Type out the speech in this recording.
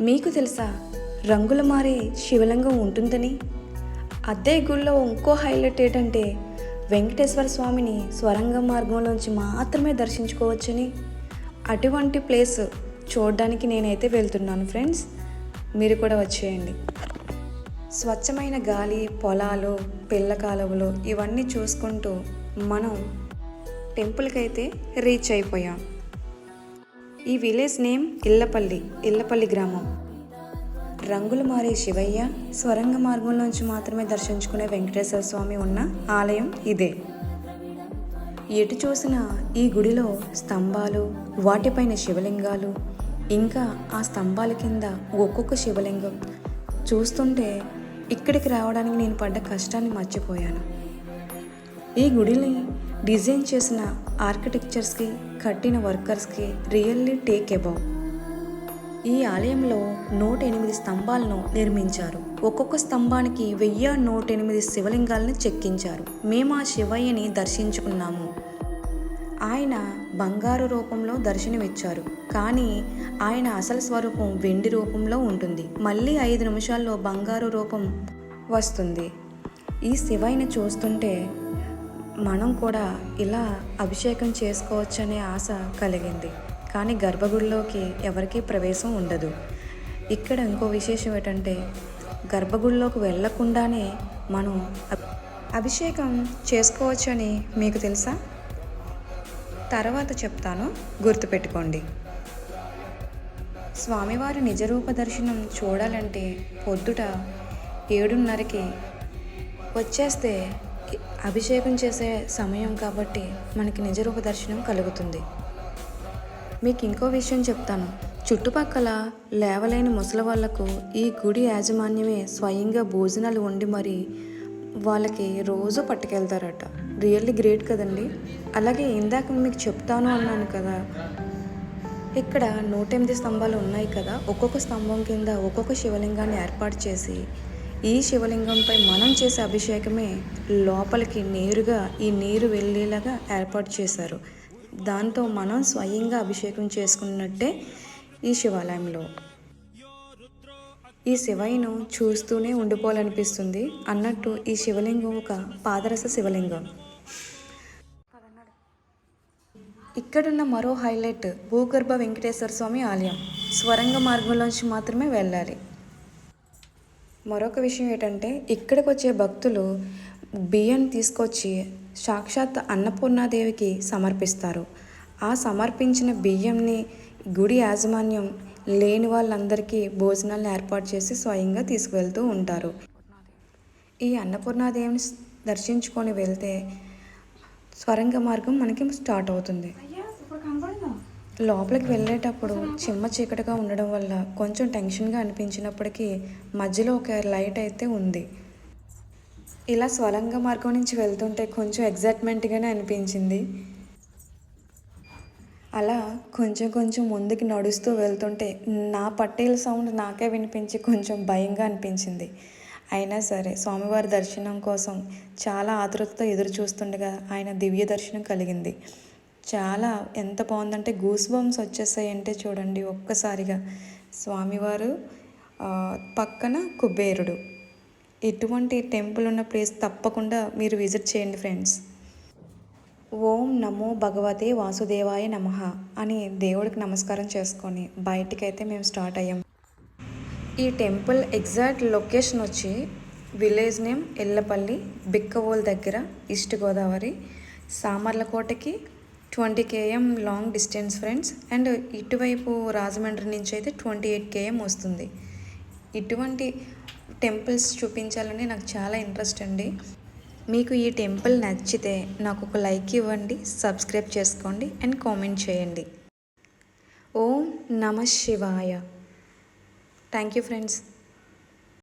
మీకు తెలుసా రంగుల మారే శివలింగం ఉంటుందని? అద్దె గుళ్ళో ఇంకో హైలైట్ ఏంటంటే వెంకటేశ్వర స్వామిని స్వరంగ మార్గంలోంచి మాత్రమే దర్శించుకోవచ్చని. అటువంటి ప్లేస్ చూడడానికి నేనైతే వెళ్తున్నాను ఫ్రెండ్స్. మీరు కూడా వచ్చేయండి. స్వచ్ఛమైన గాలి పొలాలు పిల్ల కాలువలు ఇవన్నీ చూసుకుంటూ మనం టెంపుల్కి అయితే రీచ్ అయిపోయాం. ఈ విలేజ్ నేమ్ ఇల్లపల్లి ఇల్లపల్లి గ్రామం. రంగులు మారే శివయ్య స్వరంగ మార్గంలోంచి మాత్రమే దర్శించుకునే వెంకటేశ్వర స్వామి ఉన్న ఆలయం ఇదే. ఎటు చూసిన ఈ గుడిలో స్తంభాలు వాటిపైన శివలింగాలు ఇంకా ఆ స్తంభాల కింద ఒక్కొక్క శివలింగం. చూస్తుంటే ఇక్కడికి రావడానికి నేను పడ్డ కష్టాన్ని మర్చిపోయాను. ఈ గుడిని డిజైన్ చేసిన ఆర్కిటెక్చర్స్కి కట్టిన వర్కర్స్కి రియల్లీ టేక్ అబౌవ్. ఈ ఆలయంలో నూట ఎనిమిది స్తంభాలను నిర్మించారు. ఒక్కొక్క స్తంభానికి వెయ్యి నూట ఎనిమిది శివలింగాలను చెక్కించారు. మేము ఆ శివయ్యని దర్శించుకున్నాము. ఆయన బంగారు రూపంలో దర్శనమిచ్చారు. కానీ ఆయన అసలు స్వరూపం వెండి రూపంలో ఉంటుంది. మళ్ళీ ఐదు నిమిషాల్లో బంగారు రూపం వస్తుంది. ఈ శివయ్యని చూస్తుంటే మనం కూడా ఇలా అభిషేకం చేసుకోవచ్చనే ఆశ కలిగింది. కానీ గర్భగుడిలోకి ఎవరికీ ప్రవేశం ఉండదు. ఇక్కడ ఇంకో విశేషం ఏంటంటే గర్భగుడిలోకి వెళ్ళకుండానే మనం అబ్- అభిషేకం చేసుకోవచ్చని మీకు తెలుసా? తర్వాత చెప్తాను గుర్తుపెట్టుకోండి. స్వామివారి నిజరూప దర్శనం చూడాలంటే పొద్దుట ఏడున్నరకి వచ్చేస్తే అభిషేకం చేసే సమయం కాబట్టి మనకి నిజరూప దర్శనం కలుగుతుంది. మీకు ఇంకో విషయం చెప్తాను. చుట్టుపక్కల లేవలేని ముసలి వాళ్ళకు ఈ గుడి యాజమాన్యమే స్వయంగా భోజనాలు వండి మరి వాళ్ళకి రోజు పట్టుకెళ్తారట. రియల్లీ గ్రేట్ కదండి. అలాగే ఇందాక మీకు చెప్తాను అన్నాను కదా. ఇక్కడ నూట ఎనిమిది స్తంభాలు ఉన్నాయి కదా. ఒక్కొక్క స్తంభం కింద ఒక్కొక్క శివలింగాన్ని ఏర్పాటు చేసి ఈ శివలింగంపై మనం చేసే అభిషేకమే లోపలికి నేరుగా ఈ నీరు వెళ్ళేలాగా ఏర్పాటు చేశారు. దాంతో మనం స్వయంగా అభిషేకం చేసుకున్నట్టే ఈ శివాలయంలో. ఈ శివయ్యను చూస్తూనే ఉండిపోవాలనిపిస్తుంది అన్నట్టు ఈ శివలింగం ఒక పాదరస శివలింగం. ఇక్కడున్న మరో హైలైట్ భూగర్భ వెంకటేశ్వర స్వామి ఆలయం. స్వరంగ మార్గంలోంచి మాత్రమే వెళ్ళాలి. మరొక విషయం ఏంటంటే ఇక్కడికి వచ్చే భక్తులు బియ్యం తీసుకొచ్చి సాక్షాత్ అన్నపూర్ణాదేవికి సమర్పిస్తారు. ఆ సమర్పించిన బియ్యంని గుడి యాజమాన్యం లేని వాళ్ళందరికీ భోజనాలను ఏర్పాటు చేసి స్వయంగా తీసుకువెళ్తూ ఉంటారు. ఈ అన్నపూర్ణాదేవిని దర్శించుకొని వెళ్తే స్వరంగ మార్గం మనకి స్టార్ట్ అవుతుంది. లోపలికి వెళ్ళేటప్పుడు చిమ్మ చీకటిగా ఉండడం వల్ల కొంచెం టెన్షన్గా అనిపించినప్పటికీ మధ్యలో ఒక లైట్ అయితే ఉంది. ఇలా స్వరంగ మార్గం నుంచి వెళ్తుంటే కొంచెం ఎగ్జైట్మెంట్గానే అనిపించింది. అలా కొంచెం కొంచెం ముందుకు నడుస్తూ వెళ్తుంటే నా పట్టేల సౌండ్ నాకే వినిపించి కొంచెం భయంగా అనిపించింది. అయినా సరే స్వామివారి దర్శనం కోసం చాలా ఆతృతతో ఎదురు చూస్తుండగా ఆయన దివ్య దర్శనం కలిగింది. చాలా ఎంత బాగుందంటే గూస్ బంప్స్ వచ్చేసాయంటే చూడండి ఒక్కసారిగా. స్వామివారు పక్కన కుబేరుడు. ఇటువంటి టెంపుల్ ఉన్న ప్లేస్ తప్పకుండా మీరు విజిట్ చేయండి ఫ్రెండ్స్. ఓం నమో భగవతే వాసుదేవాయ నమః అని దేవుడికి నమస్కారం చేసుకొని బయటికైతే మేము స్టార్ట్ అయ్యాం. ఈ టెంపుల్ ఎగ్జాక్ట్ లొకేషన్ వచ్చి విలేజ్ నేమ్ ఎల్లపల్లి బిక్కవోల్ దగ్గర east Godavari సామర్లకోటకి twenty KM long distance friends and ఇటువైపు రాజమండ్రి నుంచి అయితే ట్వంటీ ఎయిట్ కేఎం వస్తుంది. ఇటువంటి టెంపుల్స్ చూపించాలని నాకు చాలా ఇంట్రెస్ట్ అండి. మీకు ఈ టెంపుల్ నచ్చితే నాకు ఒక లైక్ ఇవ్వండి సబ్స్క్రైబ్ చేసుకోండి అండ్ కామెంట్ చేయండి. ఓం నమ శివాయ. Thank you friends.